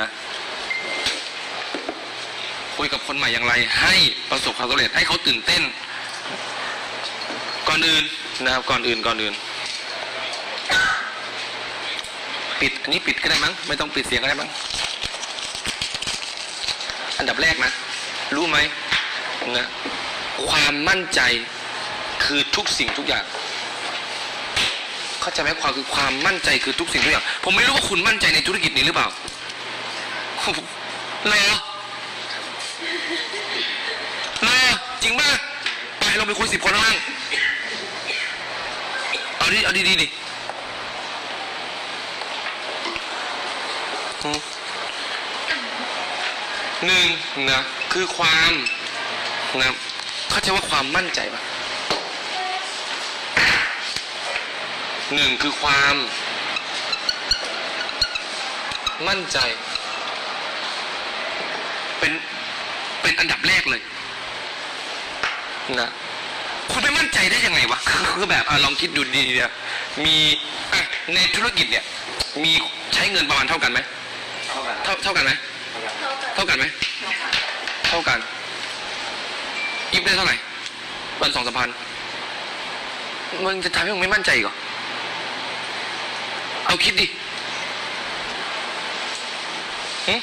นะคุยกับคนใหม่อย่างไร ให้ประสบความสำเร็จให้เขาตื่นเต้น ก่อนอื่นนะครับก่อนอื่นก่อนอื่น ปิดอันนี้ปิดก็ได้มั้งไม่ต้องปิดเสียงก็ได้มั้งอันดับแรกนะรู้ไหมนะความมั่นใจคือทุกสิ่งทุกอย่างเข้าใจไหมความคือความมั่นใจคือทุกสิ่งทุกอย่างผมไม่รู้ว่าคุณมั่นใจในธุรกิจนี้หรือเปล่า เหรอเหรอจริงป่ะไปเราไปคุยสิบคนข้างล่างเอาดิเอาดีดีๆดิหนึ่งนะคือความนะเข้าใจว่าความมั่นใจปะหนึ่งคือความ มั่นใจ เป็นเป็ นอันดับแรกเลยนะคุณไม่มั่นใจได้ยังไงวะคือแบบอะลองคิดดูดีๆเนี่ยมีอะในธุรกิจเนี่ย มีใช้เงินประมาณเท่ากันไหมเท่าเท่ากันไหมเท่ากันไหมเท่ากันอิฟได้เท่าไหร่วันสองสามพันมึงจะทำให้มึงไม่มั่นใจอีกเหรอเอาคิดดิหึ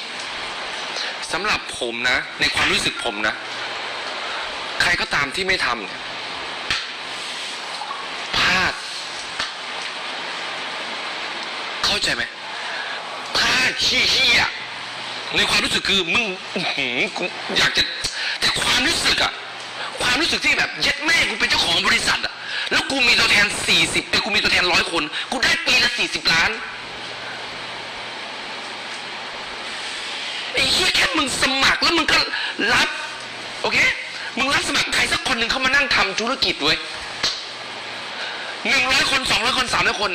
สำหรับผมนะ ในความรู้สึกผมนะ ใครก็ตามที่ไม่ทำเนี่ยพลาด เข้าใจไหมพลาดเหี้ยในความรู้สึกคือมึงอยากจะแต่ความรู้สึกอะความรู้สึกที่แบบเย็ดแม่กูเป็นเจ้าของบริษัทอะแล้วกูมีตัวแทนสี่สิบเอ้ยกูมีตัวแทนร้อยคน กูได้ปีละสี่สิบล้าน ไอ้ เหี้ยแค่มึงสมัครแล้วมึงก็รับ โอเค มึงรับสมัครใครสักคนหนึ่งเข้ามานั่งทำธุรกิจเว้ยหนึ่งร้อยคนสองร้อยคนสามร้อยคน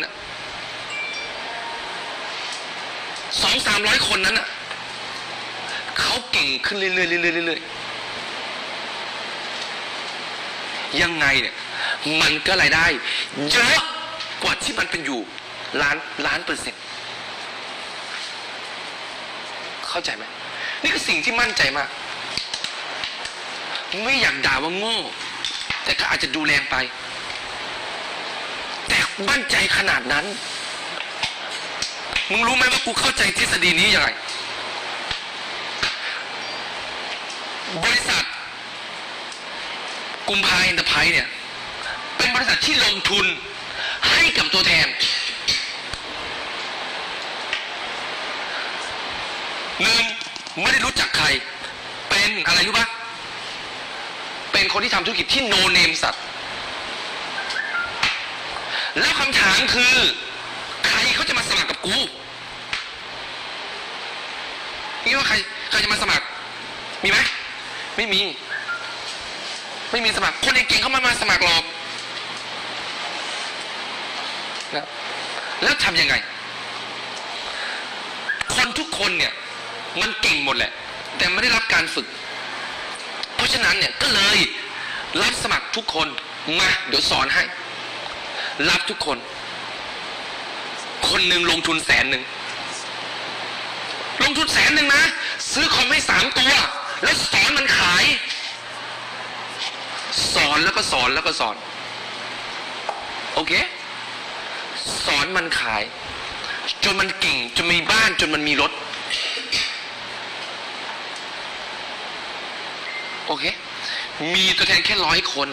สองสามร้อยคนนั้นน่ะเขาเก่งขึ้นเรื่อยๆเรื่อยๆเรื่อยๆยังไงเนี่ย มันก็รายได้ เยอะกว่าที่มันเป็นอยู่ล้านล้านเปอร์เซ็นต์เข้าใจไหม นี่คือสิ่งที่มั่นใจมาก ไม่อยากด่าว่าโง่ แต่ก็อาจจะดูแรงไป แต่มั่นใจขนาดนั้น มึงรู้ไหมว่ากูเข้าใจทฤษฎีนี้ยังไง บริษัท กุมภาอินเตอร์ไพรส์เนี่ย เป็นบริษัทที่ลงทุนให้กับตัวแทน หนึ่ง ไม่ได้รู้จักใคร เป็นอะไรรู้ปะเป็นคนที่ทำธุรกิจที่โนเนมสัตว์ แล้วคำถามคือ ใครเขาจะมาสมัครกับกูนี่ว่าใครใครจะมาสมัคร มีไหมไม่มี ไม่มีสมัคร คนเก่งๆเขาไมามาสมัครหรอกนะแล้วทำยังไง คนทุกคนเนี่ย มันเก่งหมดแหละ แต่ไม่ได้รับการฝึก เพราะฉะนั้นเนี่ยก็เลยรับสมัครทุกคนมาเดี๋ยวสอนให้ รับทุกคน คนหนึ่งลงทุนแสนหนึ่งลงทุนแสนหนึ่งนะ ซื้อคอมให้สามตัว แล้วสอนมันขาย สอนแล้วก็สอนแล้วก็สอน โอเค สอนมันขาย จนมันเก่ง จนมีบ้านจนมันมีรถ โอเค มีตัวแทนแค่ร้อยคน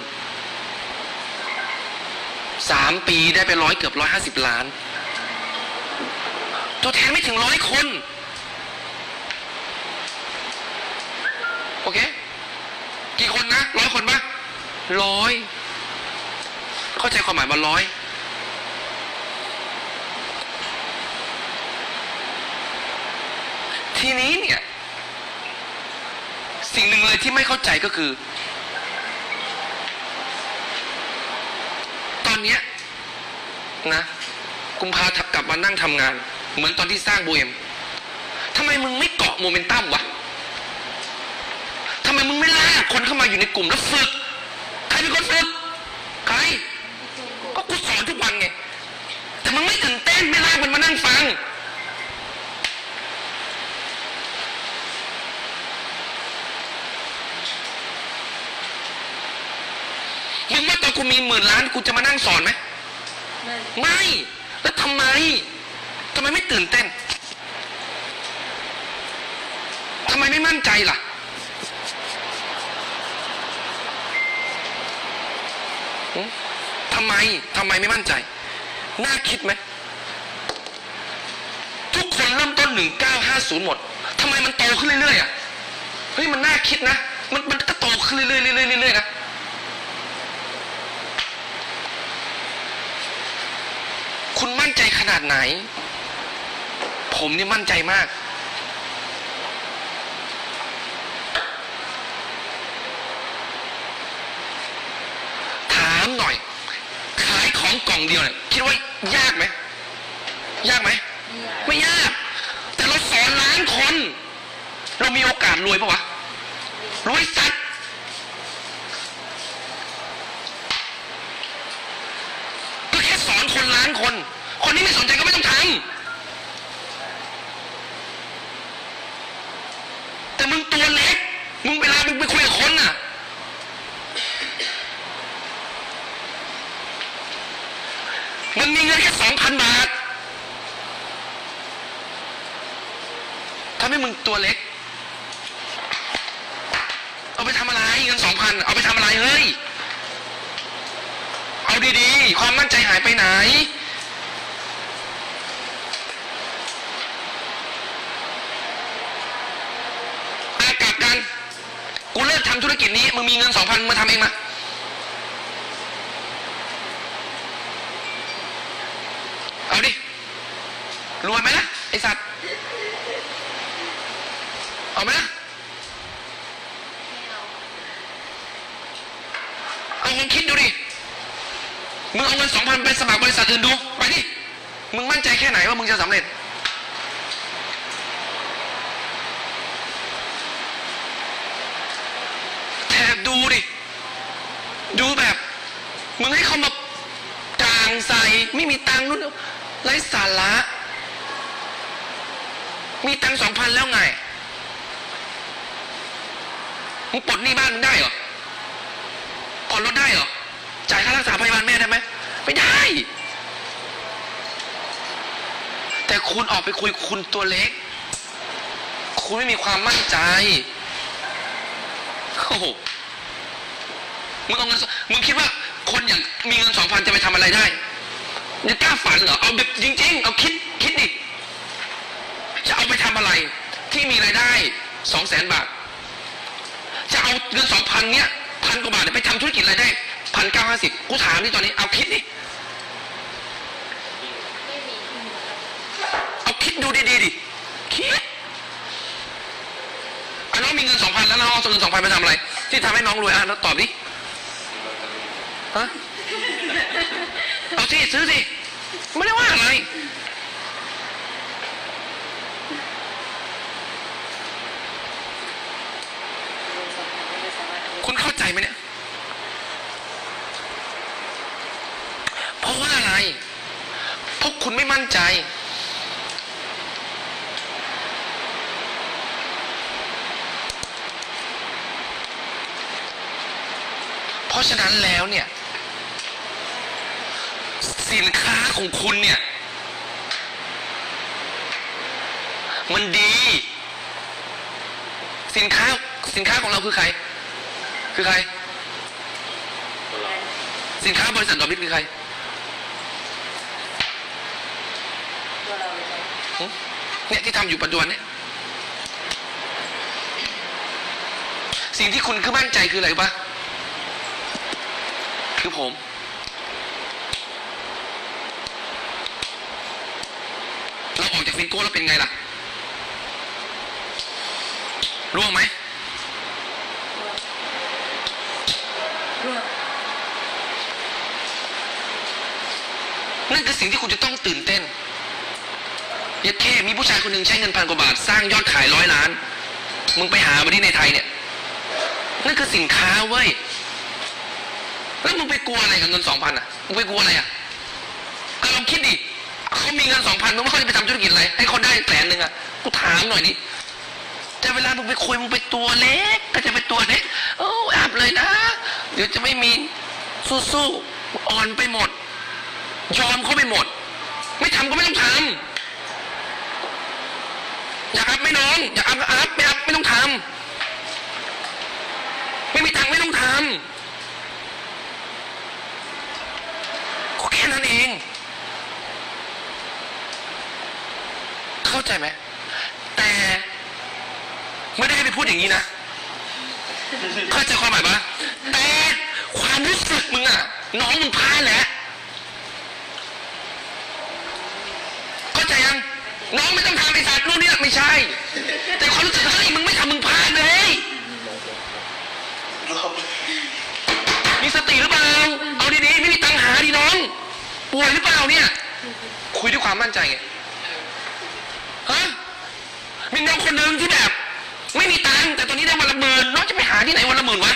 สามปีได้ไปร้อยเกือบร้อยห้าสิบล้าน ตัวแทนไม่ถึงร้อยคน โอเค กี่คนนะร้อยคนปะร้อย เข้าใจความหมายว่าร้อยทีนี้เนี่ย สิ่งหนึ่งเลยที่ไม่เข้าใจก็คือ ตอนเนี้ยนะกุมภาทับกลับมานั่งทำงาน เหมือนตอนที่สร้างโบเอมทำไมมึงไม่เกาะโมเมนตัมวะทำไมมึงไม่ลากคนเข้ามาอยู่ในกลุ่มแล้วฝึกใครเป็นคนฝึกใครก็กูสอนทุกวันไง แต่มึงไม่ตื่นเต้นไม่ลากมันมานั่งฟัง กูมีหมื่นล้านกูจะมานั่งสอนไหมไม่ไม่ แล้วทำไมทำไมไม่ตื่นเต้นทำไมไม่มั่นใจล่ะหึทำไม ทำไมไม่มั่นใจ น่าคิดไหม ทุกคนเริ่มต้น 1950 หมด ทำไมมันโตขึ้นเรื่อยๆอะ เฮ้ย มันน่าคิดนะ มันมันก็โตขึ้นเรื่อยๆเรื่อยๆเรื่อยๆนะ คุณมั่ นใจขนาดไหน ผมนี่มั่นใจมาก ถามหน่อย ขายของกล่องเดียวเนี่ยคิดว่ายากไหม ยากไหม ไม่ยาก แต่เราสอนล้านคน เรามีโอกาสรวยปะวะ รวยสัตว์ ก็แค่สอนคนล้านคน คนที่ไม่สนใจก็ไม่ต้องทำ แต่มึงตัวเล็ก มึงเวลามึงไปคุยกับคนน่ะ มันมีเงินแค่สองพันบาททำให้มึงตัวเล็ก เอาไปทำอะไรเงินสองพันเอาไปทำอะไรเฮ้ย เอาดีๆ ความมั่นใจหายไปไหน อากลับกัน กูเลิก ทำธุรกิจนี้มึงมีเงินสองพันมาทำเองมาเอาดิรวยไหมล่ะไอสัตว์เอาไหมล่ะเอาลองคิดดูดิมึงเอาเงินสองพันไปสมัครบริษัทอื่นดูไปดิมึงมั่นใจแค่ไหนว่ามึงจะสำเร็จ แถบ ดูดิ ดูแบบ มึงให้เขามากางใส่ไม่มีตังค์นู่นไร้สาระ มีตังสองพันแล้วไง มึงปลดหนี้บ้านมึงได้เหรอผ่อนรถได้เหรอ จ่ายค่ารักษาพยาบาลแม่ได้ไหม ไม่ได้ แต่คุณออกไปคุยคุณตัวเล็ก คุณไม่มีความมั่นใจ โอ้โห มึงเอาเงินมึงคิดว่าคนอย่างมีเงินสองพันจะไปทำอะไรได้ยังกล้าฝันเหรอเอาแบบจริง ๆ เอาคิดคิดดิจะเอาไปทำอะไร ที่มีรายได้สองแสนบาท จะเอาเงินสองพันเนี้ยพันกว่าบาทเนี่ยไปทำธุรกิจอะไรได้พันเก้าห้าสิบกูถามนี่ตอนนี้เอาคิดดิเอาคิดดูดีๆดิคิดอะน้องมีเงินสองพันแล้วน้องเอาเงินสองพันไปทำอะไร ที่ทำให้น้องรวยอะแล้วตอบดิ ฮะเอาสิซื้อสิ ไม่ได้ว่าอะไร ไม่สามารถ คุณเข้าใจไหมเนี่ย เพราะว่าอะไร เพราะคุณไม่มั่นใจ เพราะฉะนั้นแล้วเนี่ย สินค้า ของคุณเนี่ย มันดี สินค้าสินค้าของเราคือใคร คือใคร สินค้าบริษัทดอกมิตรคือใครตัวเราเลยหึเนี่ยที่ทำอยู่ปัจจุบันเนี่ยสิ่งที่คุณคือมั่นใจคืออะไรรู้ปะคือผม เรา ออกจากฟินโก้แล้วเป็นไงล่ะร่วงไหมนั่นคือสิ่งที่คุณจะต้องตื่นเต้นยัดแค่มีผู้ชายคนหนึ่งใช้เงินพันกว่าบาท สร้างยอดขายร้อยล้าน มึงไปหามาที่ในไทยเนี่ย นั่นคือสินค้าเว้ย แล้วมึงไปกลัวอะไรกับเงินสองพันอะ มึงไปกลัวอะไรอะอะลองคิดดิ เขามีเงินสองพันมึงว่เขาจะไปทำธุรกิจอะไร ให้เขาได้แสนหนึ่งอะ กูถามหน่อยดิแต่เวลามึงไปคุยมึงไปตัวเล็ก ก็จะไปตัวเล็กโอ้อับเลยนะ เดี๋ยวจะไม่มีสู้ๆอ่อนไปหมด ยอมเขาไปหมด ไม่ทำก็ไม่ต้องทำอยากอัพไหม่น้องอยากอัพก็อัพไม่อัพไม่ต้องทำไม่มีตังค์ไม่ต้องทำก็แค่นั้นเอง เข้าใจไหมแต่ไม่ได้ให้ไปพูดอย่างนี้นะเข้าใจความหมายปะแต่ความรู้สึกมึงอะน้องมึงพลาดแหละเข้าใจยัง น้องไม่ต้องทำไอ้สัตว์นู่นนี่ไม่ใช่ แต่ความรู้สึกเฮ้ยมึงไม่ทำมึงพลาดเลยมีสติหรือเปล่าเอาดีๆไม่มีตังค์หาดิน้องป่วยหรือเปล่าเนี่ย คุยด้วยความมั่นใจไงฮะมี น้องคนหนึ่งที่แบบ ไม่มีตังแต่ตอนนี้ได้วันละหมื่นน้องจะไปหาที่ไหนวันละหมื่นวะ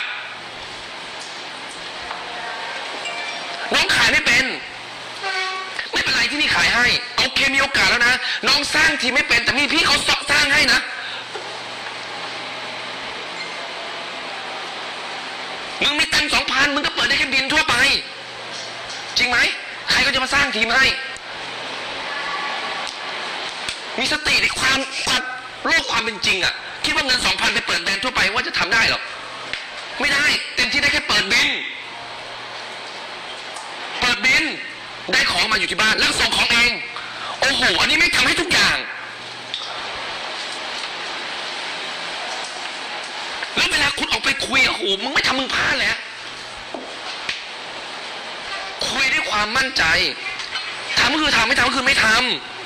น้องขายไม่เป็น ไม่เป็นไรที่นี่ขายให้โอเคมีโอกาสแล้วนะน้องสร้างทีไม่เป็นแต่มีพี่เขาสร้างให้นะมึงมีตังสองพันมึงก็เปิดได้แค่บินทั่วไป จริงไหมใครก็จะมาสร้างทีมให้มีสติในความความ โลกความเป็นจริงอะคิดว่าเงินสองพันไปเปิดแบรนด์ทั่วไปว่าจะทำได้หรอไม่ได้ เต็มที่ได้แค่เปิดบินเปิดบินได้ของมาอยู่ที่บ้านแล้วส่งของเอง โอ้โหอันนี้ไม่ทำให้ทุกอย่างแล้วเวลาคุณออกไปคุยโอ้โหมึงไม่ทำมึงพลาดแล้ว คุยด้วยความมั่นใจทำก็คือทำไม่ทำก็คือไม่ทำ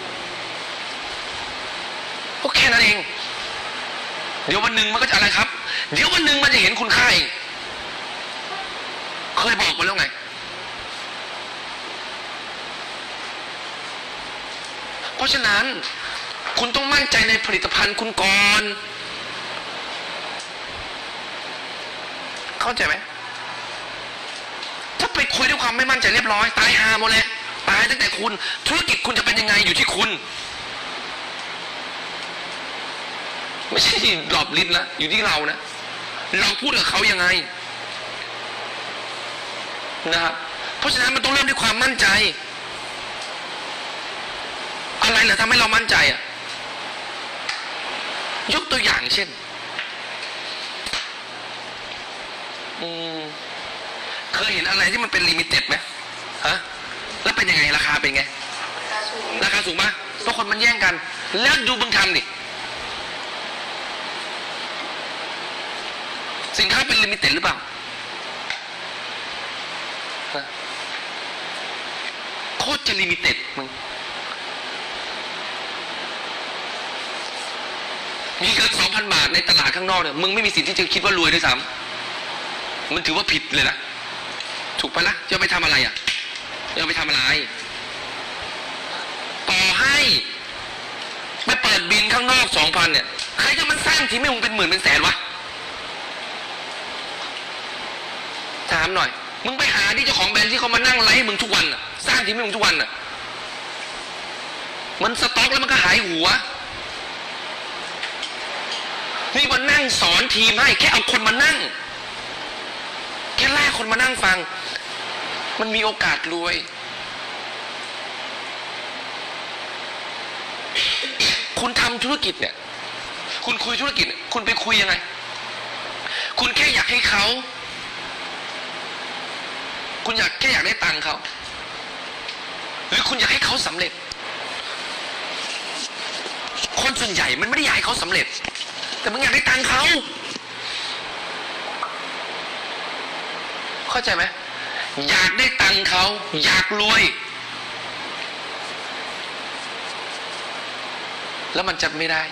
ก็แค่นั้นเอง เดี๋ยววันหนึ่งมันก็จะอะไรครับ เดี๋ยววันหนึ่งมันจะเห็นคุณค่าเองเคยบอกมาแล้วไง เพราะฉะนั้น คุณต้องมั่นใจในผลิตภัณฑ์คุณก่อน เข้าใจไหมถ้าไปคุยด้วยความไม่มั่นใจเรียบร้อย ตายหาหมดเลยตายตั้งแต่คุณ ธุรกิจคุณจะเป็นยังไงอยู่ที่คุณ ไม่ใช่หลอบลิ้นนะอยู่ที่เรานะ เราพูดกับเขายังไงนะครับเพราะฉะนั้นมันต้องเริ่มด้วยความมั่นใจ อะไรเหรอทำให้เรามั่นใจอะยกตัวอย่างเช่นอืมเคยเห็นอะไรที่มันเป็นลิมิเต็ดไหมฮะแล้วเป็นยังไงราคาเป็นไงตาสูงราคาสูงปะเพราะคนมันแย่งกัน แล้วดูมึงทำดิ สินค้าเป็นลิมิเต็ดหรือเปล่า โคตรจะลิมิเต็ดมึงมีเงินสองพันบาทในตลาดข้างนอกเนี่ยมึงไม่มีสิทธิ์ที่จะคิดว่ารวยด้วยซ้ำมันถือว่าผิดเลยนะ ถูกปะล่ะจะเอาไปทำอะไรอะจะเอาไปทำอะไร ต่อให้ไปเปิดบินข้างนอกสองพันเนี่ย ใครจะมันสร้างทีมให้มึงเป็นหมื่นเป็นแสนวะามหน่อย มึงไปหาที่เจ้าของแบรนด์ที่เขามานั่งไลฟ์มึงทุกวันน่ะสร้างทีมให้มึงทุกวันน่ะมันสต็อกแล้วมันก็หายหัว นี่มานั่งสอนทีมให้ แค่เอาคนมานั่ง แค่ลากคนมานั่งฟัง มันมีโอกาสรวยคุณทำธุรกิจเนี่ย คุณคุยธุรกิจ คุณไปคุยยังไง คุณแค่อยากให้เขา คุณอยากแค่อยากได้ตังค์เขาหรือคุณอยากให้เขาสำเร็จ คนส่วนใหญ่มันไม่ได้อยากให้เขาสำเร็จ แต่มึงอยากได้ตังค์เขาเข้าใจไหมอยากได้ตังค์เขาอยากรวย แล้วมันจะไม่ได้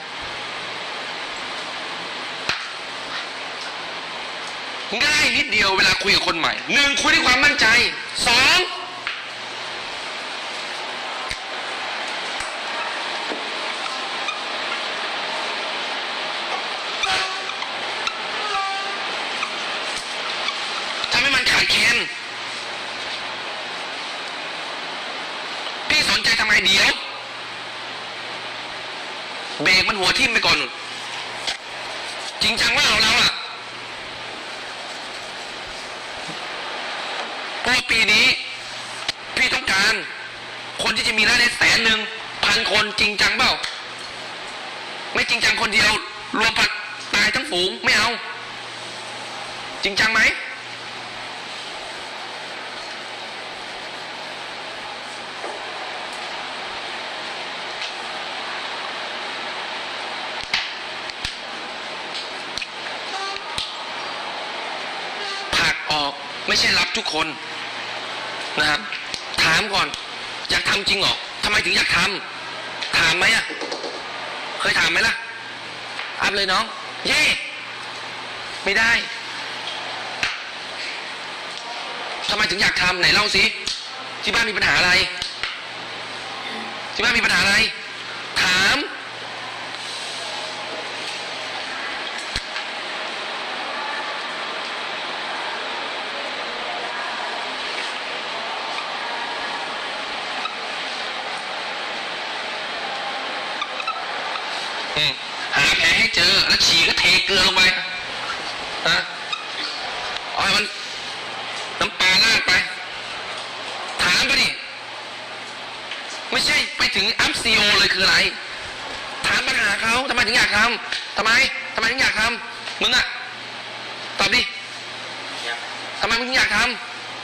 ง่ายนิดเดียวเวลาคุยกับคนใหม่หนึ่งคุยด้วยความมั่นใจสองทำให้มันขาดแคลนพี่สนใจทำไมเดี๋ยวเบรกมันหัวทิ่มไปก่อนนู่นจริงจังว่าเราเรา อะผราะว่าปีนี้ พี่ต้องการ คนที่จะมีรายได้แสนหนึ่งพันคนจริงจังเปล่า ไม่จริงจังคนเดียว รวมพันตายทั้งฝูงไม่เอา จริงจังไหมผลักออกไม่ใช่รับทุกคน นะครับ ถามก่อน อยากทำจริงหรอทำไมถึงอยากทำถามไหมอะ เคยถามไหมล่ะอัพเลยน้อง เย่ไม่ได้ทำไมถึงอยากทำไหนเล่าสิที่บ้านมีปัญหาอะไร ที่บ้านมีปัญหาอะไร ถาม อืมหาแผลให้เจอ แล้วฉี่ก็เทเกลือลงไปฮะเอาให้มันน้ำปลาลาดไป ถามไปดิ ไม่ใช่ไปถึงอัพซีโอเลยคืออะไร ถามปัญหาเขาทำไมถึงอยากทำทำไมทำไมถึงอยากทำมึงอะตอบดิอยากทำไมมึงถึงอยากท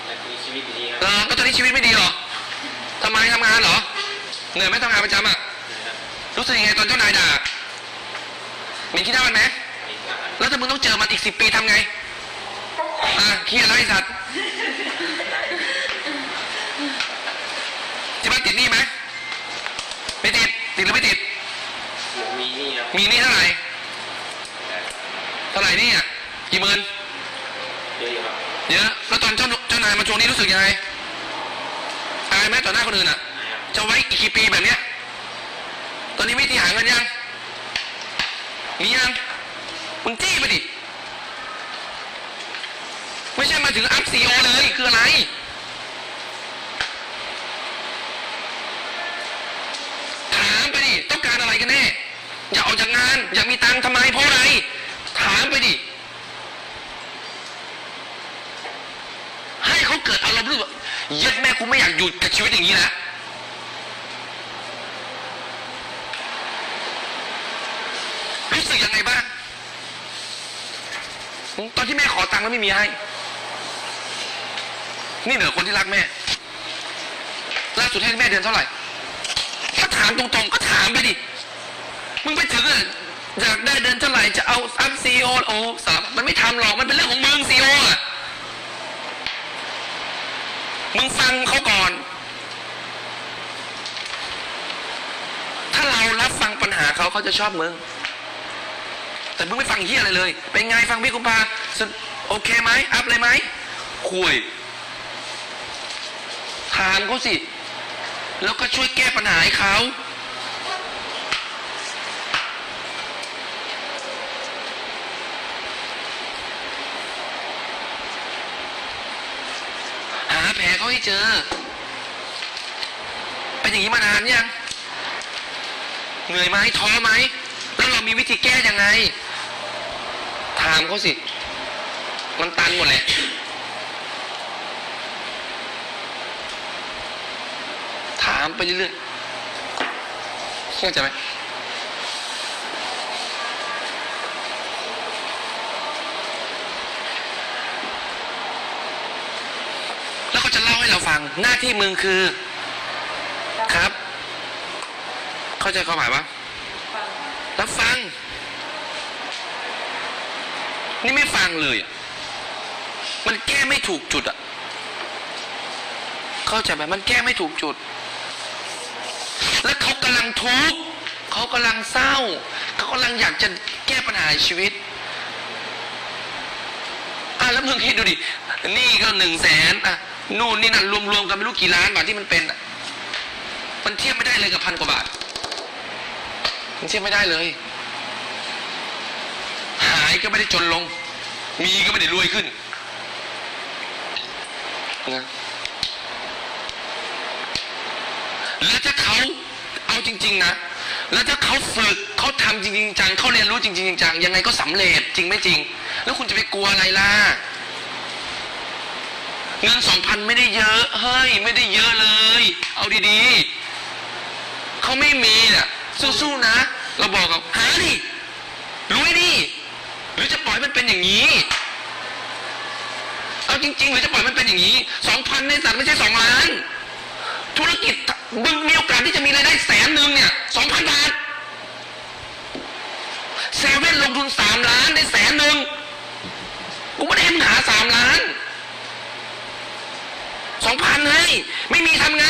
อยากมีชีวิตดีๆครับำเหรอก็ตอนนี้ชีวิตไม่ดีเหรอทำไมทำงานเหรอ เหนื่อยไหมทำงานประจำอะนะครับรู้สึกยังไงตอนเจ้านายด่า มีขี้หน้ามันไหมมีอาหารแล้วถ้ามึงต้องเจอมันอีกสิบปีทำไงอะเครียดแล้วไอ้สัตว์ที่บ้านติดหนี้ไหมไม่ติดติดหรือไม่ติด มีนี่ครับมีหนี้เท่าไหร่แต่เท่าไหร่หนี่อะกี่หมื่นเยอะอยู่ครับเยอะแล้วตอนเจ้าเจ้านายมาทวงหนี้รู้สึกยังไงอายไหมต่อหน้าคนอื่นอะนะครับจะไว้อีกกี่ปีแบบเนี้ย ตอนนี้วิธีหาเงินยัง มียังมึงจี้ไปดิ ไม่ใช่มาถึงอัพซีโอเลยคืออะไร ถามไปดิ ต้องการอะไรกันแน่ อยากออกจากงาน อยากมีตังค์ทำไมเพราะอะไร ถามไปดิ ให้เขาเกิดอารมณ์รู้สึกว่าเย็ดแม่กูไม่อยากอยู่กับชีวิตอย่างนี้แล้ว รู้สึกยังไงบ้าง ตอนที่แม่ขอตังค์แล้วไม่มีให้ นี่เหนือคนที่รักแม่ล่าสุดให้แม่เดือนเท่าไหร่ ถ้าถามตรงๆก็ถามไปดิ มึงไปถึงอยากได้เดือนเท่าไหร่จะเอาอัพซีโอโอสารมันไม่ทำหรอกมันเป็นเรื่องของมึงซีโออะมึงฟังเขาก่อน ถ้าเรารับฟังปัญหาเขาเขาจะชอบมึง แต่มึงไม่ฟังเฮียอะไรเลย เป็นไงฟังพี่กุมภาโอเคไหมอัพเลยไหมคุยถามเขาสิ แล้วก็ช่วยแก้ปัญหาให้เขาหาแผลเขาให้เจอ เป็นอย่างนี้มานานยัง เหนื่อยไหมท้อไหม แล้วเรามีวิธีแก้ยังไง ถามเขาสิ มันตันหมดแหละถามไปเรื่อยๆเข้าใจไหมแล้วเขาจะเล่าให้เราฟัง หน้าที่มึงคือ ครับ เข้าใจความหมายปะฟังรับฟัง นี่ไม่ฟังเลยอะมันแก้ไม่ถูกจุดอะเข้าใจไหมมันแก้ไม่ถูกจุด แล้วเขากำลังทุกข์เขากำลังเศร้า เขากำลังอยากจะแก้ปัญหาชีวิตอะแล้วมึงคิดดูดินี่ก็หนึ่งแสนอะนู่นนี่นั่นรวมๆกันไม่รู้กี่ล้านบาทที่มันเป็นอะมันเทียบไม่ได้เลยกับพันกว่าบาทมันเทียบไม่ได้เลยายก็ไม่ได้จนลง มีก็ไม่ได้รวยขึ้นนะแล้วถ้าเขาเอาจริง ๆ นะ แล้วถ้าเขาฝึกเขาทำจริงๆจังเขาเรียนรู้จริงๆจังยังไงก็สำเร็จจริงไม่จริง แล้วคุณจะไปกลัวอะไรล่ะเงินสองพันไม่ได้เยอะเฮ้ยไม่ได้เยอะเลย เอาดีๆเขาไม่มีน่ะสู้ๆนะ เราบอกเขาหาดิ อยมันเป็นอย่างนี้ เอาจริงๆหรือจะปล่อยมันเป็นอย่างนี้สองพันในสัตว์ไม่ใช่สองล้าน ธุรกิจมึงมีโอกาสที่จะมีรายได้แสนหนึ่งเนี่ยสองพันบาทเซเว่นลงทุนสามล้านในแสนหนึ่งกูไม่ได้เห็มหาสามล้านสองพันเลยไม่มีทำไง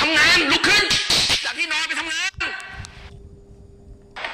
ทำงานลุกขึ้นจากที่นอนไปทำงาน